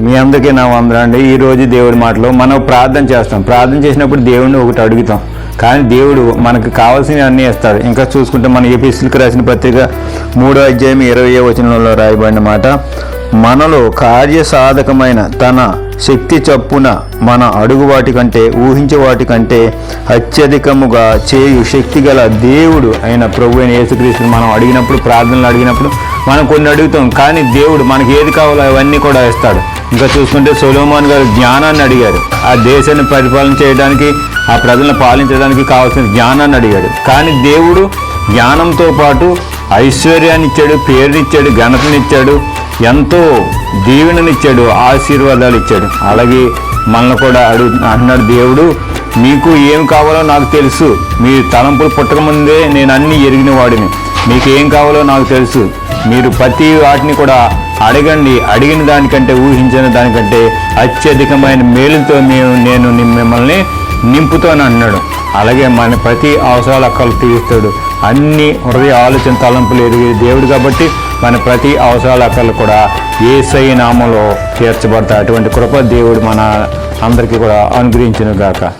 మీ అందరికీ నా వందనండి ఈ రోజు దేవుడి మాటలో మనం ప్రార్థన చేస్తాం. ప్రార్థన చేసినప్పుడు దేవుడిని ఒకటి అడుగుతాం. కానీ దేవుడు మనకు కావాల్సినవి అన్నీ ఇస్తాడు. ఇంకా చూసుకుంటే మన ఏపీసీలకు రాసిన పత్రిక మూడో అధ్యాయం ఇరవై వచనంలో రాయబడిన మాట మనలో కార్యసాధకమైన తన శక్తి చప్పున మన అడుగు వాటి కంటే ఊహించే వాటి కంటే అత్యధికముగా చేయు శక్తి గల దేవుడు అయిన ప్రభు అయిన యేసుక్రీస్తుని మనం అడిగినప్పుడు ప్రార్థనలు అడిగినప్పుడు మనం కొన్ని అడుగుతాం. కానీ దేవుడు మనకి ఏది కావాలో అవన్నీ కూడా ఇస్తాడు. ఇంకా చూసుకుంటే సొలోమాన్ గారు జ్ఞానాన్ని అడిగారు. ఆ దేశాన్ని పరిపాలన చేయడానికి ఆ ప్రజలను పాలించడానికి కావాల్సిన జ్ఞానాన్ని అడిగాడు కానీ దేవుడు జ్ఞానంతో పాటు ఐశ్వర్యాన్ని ఇచ్చాడు పేరునిచ్చాడు ఘనతనిచ్చాడు ఎంతో దీవెననిచ్చాడు ఆశీర్వాదాలు ఇచ్చాడు. అలాగే మనల్ని కూడా అడుగు అంటున్నాడు దేవుడు మీకు ఏం కావాలో నాకు తెలుసు. మీ తలంపులు పుట్టకముందే నేను అన్ని ఎరిగిన వాడిని మీకు ఏం కావాలో నాకు తెలుసు. మీరు ప్రతి వాటిని కూడా అడగండి. అడిగిన దానికంటే ఊహించిన దానికంటే అత్యధికమైన మేలుతో మేము నేను మిమ్మల్ని నింపుతాను అన్నాడు. అలాగే మన ప్రతి అవసరాలు అక్కలు తీరుస్తాడు. అన్ని హృదయ ఆలోచన తలంపులు ఎదిగే దేవుడు కాబట్టి మన ప్రతి అవసరాల అక్కలు కూడా ఏసై నామంలో తీర్చబడతాయి. అటువంటి కృప దేవుడు మన అందరికీ కూడా అనుగ్రహించిన గాక